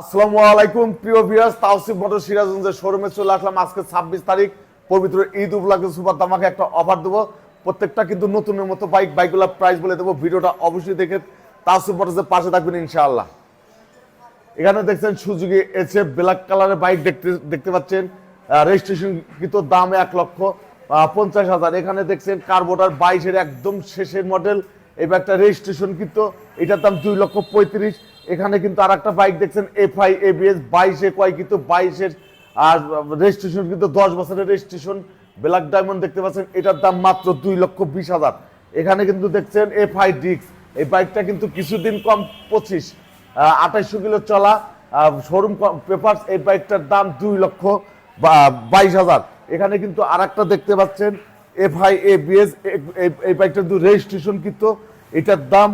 আসসালামু আলাইকুম, প্রিয় ভিউয়ার্স, তাওসিফ মোটর সিরাজগঞ্জের শোরুমে চলে আসলাম আজকে ছাব্বিশ তারিখ, পবিত্র ঈদ উপলক্ষে সুপার দামাকে একটা অফার দেবো। প্রত্যেকটা কিন্তু নতুনের মতো বাইক, বাইকগুলোর প্রাইস বলে দেবো। ভিডিওটা অবশ্যই দেখে তাওসিফ মোটরসের পাশে থাকবেন, ইনশাআল্লাহ। এখানে দেখছেন সুজুকি এসে ব্ল্যাক কালারের বাইক দেখতে দেখতে পাচ্ছেন। রেজিস্ট্রেশন কিন্তু দাম এক লক্ষ পঞ্চাশ হাজার। এখানে দেখছেন কার্বোটার বাইশের একদম শেষের মডেল এই বাইকটা রেজিস্ট্রেশন কিন্তু এটার দাম দুই লক্ষ পঁয়ত্রিশ। এখানে কিন্তু আর একটা বাইক দেখছেন এফ আই এ এবিএস বাইশে কয় কিন্তু বাইশের। আর রেজিস্ট্রেশন কিন্তু দশ বছরের রেজিস্ট্রেশন ব্ল্যাক ডায়মন্ড দেখতে পাচ্ছেন, এটার দাম মাত্র দুই লক্ষ বিশ হাজার। এখানে কিন্তু দেখছেন এফ আই ডিক্স এই বাইকটা কিন্তু কিছুদিন কম পঁচিশ আঠাইশশো কিলো চলা। শোরুম পেপারস এই বাইকটার দাম দুই লক্ষ বাইশ হাজার। এখানে কিন্তু আর দেখতে পাচ্ছেন এফ আই এ বিএস এই বাইকটার কিন্তু রেজিস্ট্রেশন কিন্তু এটার দাম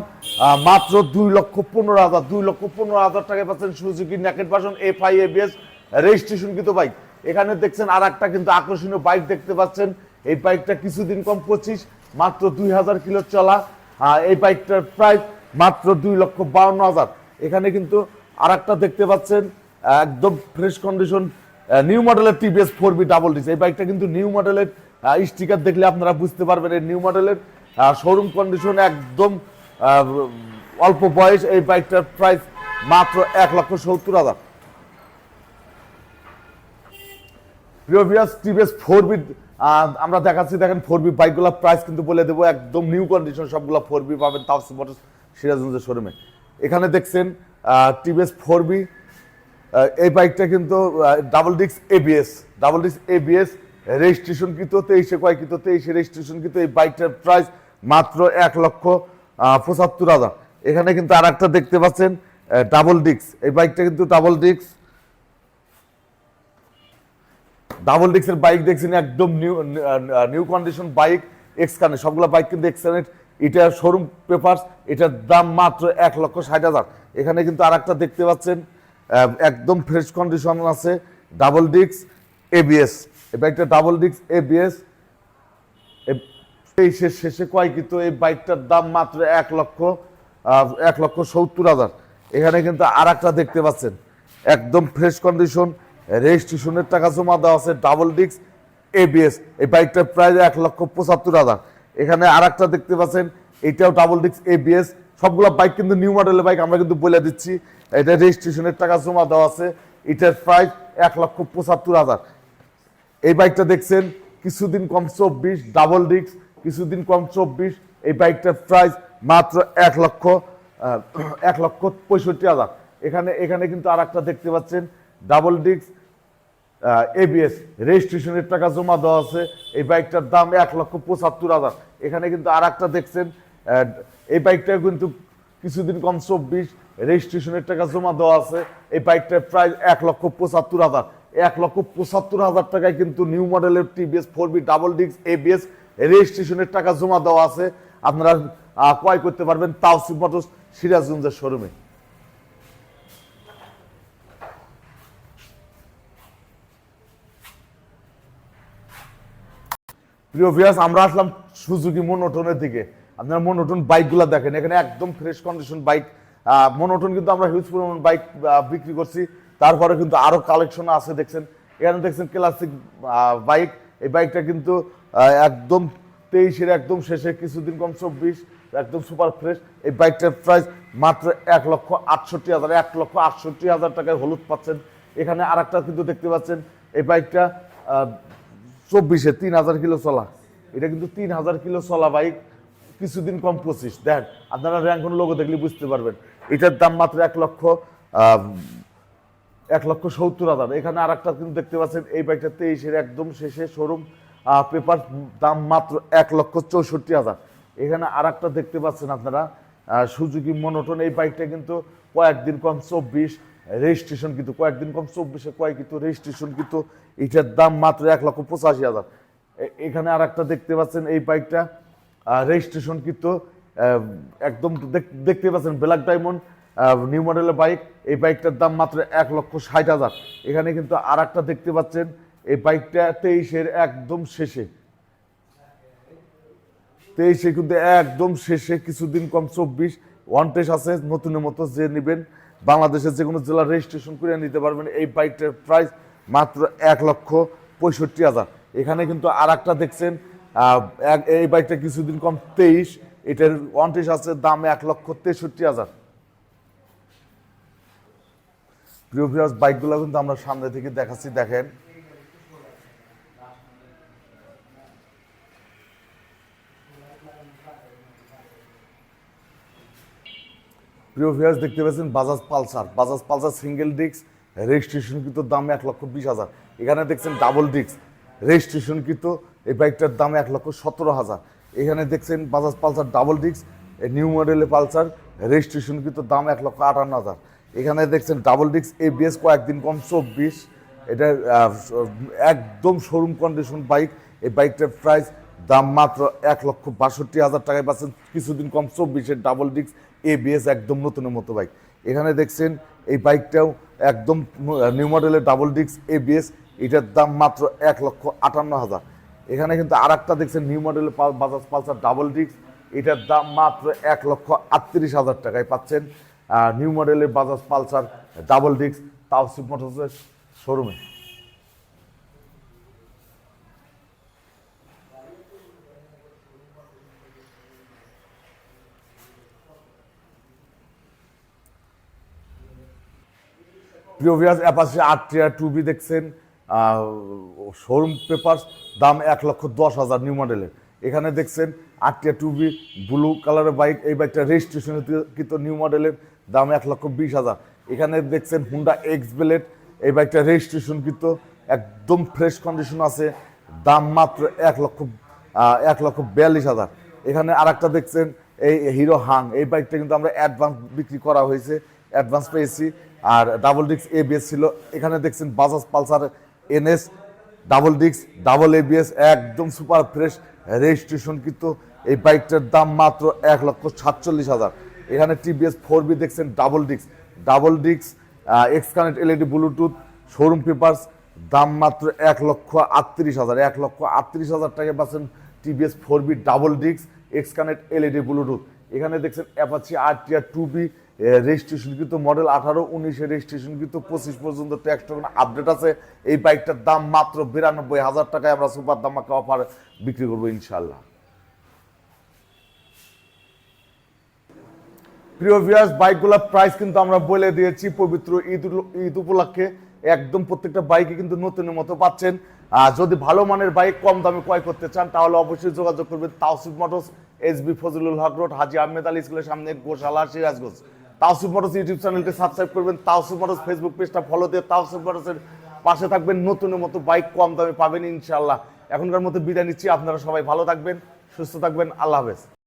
মাত্র দুই লক্ষ পনেরো হাজার, দুই লক্ষ পনেরো হাজার টাকায় পাচ্ছেন Suzuki naked version F I ABS registration কিন্তু বাইক। এখানে দেখছেন আর একটা কিন্তু আকর্ষণীয় বাইক দেখতে পাচ্ছেন। এই বাইকটা কিছুদিন কম পঁচিশ, মাত্র দুই হাজার কিলো চলা। এই বাইকটার প্রাইস মাত্র দুই লক্ষ বাউন্ন হাজার। এখানে কিন্তু আর একটা দেখতে পাচ্ছেন একদম ফ্রেশ কন্ডিশন নিউ মডেলের TVS four V double disc এই বাইকটা কিন্তু নিউ মডেলের স্টিকার দেখলে আপনারা বুঝতে পারবেন এই নিউ মডেলের শোরুম কন্ডিশন একদম অল্প বয়স, এই বাইকটার প্রাইস মাত্র এক লক্ষ সত্তর হাজার। প্রিয় ভিউয়ার্স টিভিএস ফোর বি আমরা দেখাচ্ছি, দেখেন ফোর বি বাইকগুলোর প্রাইস কিন্তু বলে দেবো, একদম নিউ কন্ডিশন সবগুলো ফোর বি পাবেন তাও মোটর সিরাজগঞ্জের শোরুমে এখানে দেখছেন টিভিএস ফোর বি এই বাইকটা কিন্তু ডাবল ডিক্স এবিএস ডাবল ডিক্স এবিএস রেজিস্ট্রেশন কিন্তু তেইশে কয় কিন্তু তেইশে রেজিস্ট্রেশন কিন্তু এই বাইকটার প্রাইস মাত্র এক লক্ষ পঁচাত্তর হাজার। এখানে কিন্তু আর একটা দেখতে পাচ্ছেন ডাবল ডিক্স এই বাইকটা কিন্তু ডাবল ডিক্স ডাবল ডিক্সের বাইক দেখছেন, একদম new new condition bike X কানে সবগুলো বাইক কিন্তু এক্সকানেট এটা শোরুম পেপারস এটার দাম মাত্র এক লক্ষ ষাট হাজার। এখানে কিন্তু আর একটা দেখতে পাচ্ছেন একদম ফ্রেশ কন্ডিশন আছে ডাবল ডিক্স এবিএস এই বাইকটা ডাবল ডিক্স এবিএস তেইশের শেষে এই বাইকটার দাম মাত্র এক লক্ষ এক লক্ষ সত্তর হাজার। এখানে কিন্তু আর একটা দেখতে পাচ্ছেন। একদম ফ্রেশ কন্ডিশন রেজিস্ট্রেশনের টাকা জমা দেওয়া আছে ডাবল ডিক্স এবিএস এই বাইকটার প্রাইস এক লক্ষ পঁচাত্তর হাজার। এখানে আর একটা দেখতে পাচ্ছেন, এটাও ডাবল ডিক্স এবিএস সবগুলো বাইক কিন্তু নিউ মডেলের বাইক, আমরা কিন্তু বলে দিচ্ছি। এটা রেজিস্ট্রেশনের টাকা জমা দেওয়া আছে। এটার প্রাইস এক লক্ষ পঁচাত্তর হাজার। এই বাইকটা দেখছেন? কিছুদিন কম চব্বিশ ডাবল ডিক্স কিছুদিন কম চব্বিশ, এই বাইকটার প্রাইস মাত্র এক লক্ষ এক লক্ষ পঁয়ষট্টি হাজার। এখানে এখানে কিন্তু আর একটা দেখতে পাচ্ছেন ডাবল ডিক্স এবিএস রেজিস্ট্রেশনের টাকা জমা দেওয়া আছে, এই বাইকটার দাম এক লক্ষ পঁচাত্তর হাজার। এখানে কিন্তু আর একটা দেখছেন এই বাইকটা কিন্তু কিছুদিন কম চব্বিশ, রেজিস্ট্রেশনের টাকা জমা দেওয়া আছে, এই বাইকটার প্রাইস এক লক্ষ পঁচাত্তর হাজার। এক লক্ষ পঁচাত্তর হাজার টাকায় কিন্তু নিউ মডেলের টিভিএস, ফোর বি, ডাবল ডিক্স এবিএস রেজিস্ট্রেশনের টাকা জমা দেওয়া আছে। আপনারা ক্রয় করতে পারবেন তাওসিফ মোটরস সিরাজগঞ্জের শোরুমে। প্রিয় ভিউয়ার্স আমরা আসলাম সুজুকি মনোটনের দিকে। আপনারা মনোটন বাইকগুলো দেখেন, এখানে একদম ফ্রেশ কন্ডিশন বাইক মনোটন কিন্তু আমরা হিউজ পরিমাণ বাইক বিক্রি করছি। তারপরে কিন্তু আরও কালেকশন আছে, দেখছেন? এখানে দেখছেন ক্লাসিক বাইক এই বাইকটা কিন্তু একদম তেইশের, একদম শেষে, কিছুদিন কম চব্বিশ, একদম সুপার ফ্রেশ এই বাইকটার প্রাইস মাত্র এক লক্ষ আটষট্টি হাজার, এক লক্ষ আটষট্টি হাজার টাকায় হলুদ পাচ্ছেন। এখানে আর একটা কিন্তু দেখতে পাচ্ছেন, এই বাইকটা চব্বিশে তিন হাজার কিলো চলা। এটা কিন্তু তিন হাজার কিলো চলা বাইক কিছুদিন কম পঁচিশ। দেখ, আপনারা র্যাঙ্কন লোগো দেখলে বুঝতে পারবেন। এটার দাম মাত্র এক লক্ষ এক লক্ষ সত্তর হাজার। এখানে আর একটা কিন্তু দেখতে পাচ্ছেন, এই বাইকটা তেইশের একদম শেষে শোরুম পেপার দাম মাত্র এক লক্ষ চৌষট্টি হাজার। এখানে আর একটা দেখতে পাচ্ছেন আপনারা সুজুকি মনোটন এই বাইকটা কিন্তু কয়েকদিন কম চব্বিশ রেজিস্ট্রেশন কিন্তু কয়েকদিন কম চব্বিশে কয়েক কিন্তু রেজিস্ট্রেশন কিন্তু এটার দাম মাত্র এক লক্ষ পঁচাশি হাজার। এখানে আর একটা দেখতে পাচ্ছেন, এই বাইকটা রেজিস্ট্রেশন কিন্তু একদম দেখ- দেখতে পাচ্ছেন ব্ল্যাক ডায়মন্ড নিউ মডেলের বাইক এই বাইকটার দাম মাত্র এক লক্ষ ষাট হাজার। এখানে কিন্তু আর একটা দেখতে পাচ্ছেন, এই বাইকটা তেইশের একদম শেষে। তেইশে কিন্তু একদম শেষে, কিছুদিন কম চব্বিশ। ওয়ান আছে, নতুনের মতো যে নেবেন। বাংলাদেশের যে কোনো জেলার রেজিস্ট্রেশন করে নিতে পারবেন এই বাইকটার প্রাইস মাত্র এক লক্ষ পঁয়ষট্টি হাজার। এখানে কিন্তু আর একটা দেখছেন এই বাইকটা কিছুদিন কম তেইশ। এটার ওয়ান্টেজ আছে, দাম এক লক্ষ তেষট্টি হাজার। প্রিয় ভিউয়ার্স, বাইকগুলো কিন্তু আমরা সামনে থেকে দেখাচ্ছি, দেখেন। প্রিয় ভিউয়ার্স, দেখতে পাচ্ছেন Bajaj Pulsar Bajaj Pulsar single disc registration কিন্তু দাম এক লক্ষ বিশ হাজার। এখানে দেখছেন ডাবল ডিস্ক রেজিস্ট্রেশন কিন্তু এই বাইকটার দাম এক লক্ষ সতেরো হাজার। এখানে দেখছেন Bajaj Pulsar double disc new মডেলের পালসার রেজিস্ট্রেশন কিন্তু দাম এক লক্ষ আটান্ন হাজার। এখানে দেখছেন ডাবল ডিস্ক এবিএস কয়েকদিন কম, চব্বিশ। এটা একদম শোরুম কন্ডিশন বাইক এই বাইকটার প্রাইস দাম মাত্র এক লক্ষ বাষট্টি হাজার টাকায় পাচ্ছেন। কিছুদিন কম, চব্বিশের ডাবল ডিস্ক এবিএস একদম নতুনের মতো বাইক এখানে দেখছেন এই বাইকটাও একদম নিউ মডেলের ডাবল ডিস্ক এবিএস এটার দাম মাত্র এক লক্ষ আটান্ন হাজার। এখানে কিন্তু আর একটা দেখছেন নিউ মডেলের বাজাজ পালসার ডাবল ডিস্ক এটার দাম মাত্র এক লক্ষ আটত্রিশ হাজার টাকায় পাচ্ছেন। নিউ মডেলের Bajaj Pulsar, double disc Tawsif মোটরসের শোরুমে প্রিয় অ্যাপাসি আট টিয়ার টু বি দেখছেন শোরুম পেপার দাম এক লক্ষ দশ হাজার নিউ মডেলের। এখানে দেখছেন আট টিয়ার টু বি ব্লু কালারের বাইক, এই বাইকটা রেজিস্ট্রেশন কিন্তু নিউ মডেলের দাম এক লক্ষ বিশ হাজার। এখানে দেখছেন হুন্ডা এক্স বেলেট এই বাইকটা রেজিস্ট্রেশন কিন্তু একদম ফ্রেশ কন্ডিশন আছে, দাম মাত্র এক লক্ষ এক লক্ষ বিয়াল্লিশ হাজার। এখানে আর একটা দেখছেন, এই হিরো হাং এই বাইকটা কিন্তু আমরা অ্যাডভান্স বিক্রি করা হয়েছে অ্যাডভান্স পেয়েছি, আর ডাবল ডিক্স এবিএস ছিল। এখানে দেখছেন বাজাজ পালসার এনএস ডাবল ডিক্স ডাবল এবিএস একদম সুপার ফ্রেশ রেজিস্ট্রেশন এই বাইকটার দাম মাত্র এক লক্ষ সাতচল্লিশ হাজার। এখানে টিভিএস ফোর বি দেখছেন ডাবল ডিক্স ডাবল ডিক্স X connect LED Bluetooth showroom papers দাম মাত্র এক লক্ষ আটত্রিশ হাজার। এক লক্ষ আটত্রিশ হাজার টাকা পাচ্ছেন টিভিএস ফোর বি ডাবল ডিক্স এক্স কানেক্ট এলইডি ব্লুটুথ এখানে দেখছেন Apache R TR two V registration কিন্তু মডেল আঠারো, উনিশে রেজিস্ট্রেশন কিন্তু পঁচিশ পর্যন্ত ট্যাক্স টোকেন আপডেট আছে। এই বাইকটার দাম মাত্র বিরানব্বই হাজার টাকায় আমরা সুপার দামাকে অফার বিক্রি করব ইনশাল্লাহ প্রিয় ভিউয়ার্স বাইকগুলোর প্রাইস কিন্তু আমরা বলে দিয়েছি, পবিত্র ঈদ ঈদ উপলক্ষে। একদম প্রত্যেকটা বাইকে কিন্তু নতুনের মতো পাচ্ছেন। আর যদি ভালো মানের বাইক কম দামে ক্রয় করতে চান, তাহলে অবশ্যই যোগাযোগ করবেন Tawsif Motors, S B Fazlul Haq road, Haji Ahmed Ali স্কুলের সামনে, গোশালা সিরাজগঞ্জ। তাওসিফ মোটরস ইউটিউব চ্যানেলকে সাবস্ক্রাইব করবেন তাওসিফ মোটরস ফেসবুক পেজটা ফলো দিয়ে তাওসিফ মোটরসের পাশে থাকবেন, নতুনের মতো বাইক কম দামে পাবেন ইনশাল্লাহ এখনকার মতো বিদায় নিচ্ছি, আপনারা সবাই ভালো থাকবেন, সুস্থ থাকবেন, আল্লাহ হাফেজ।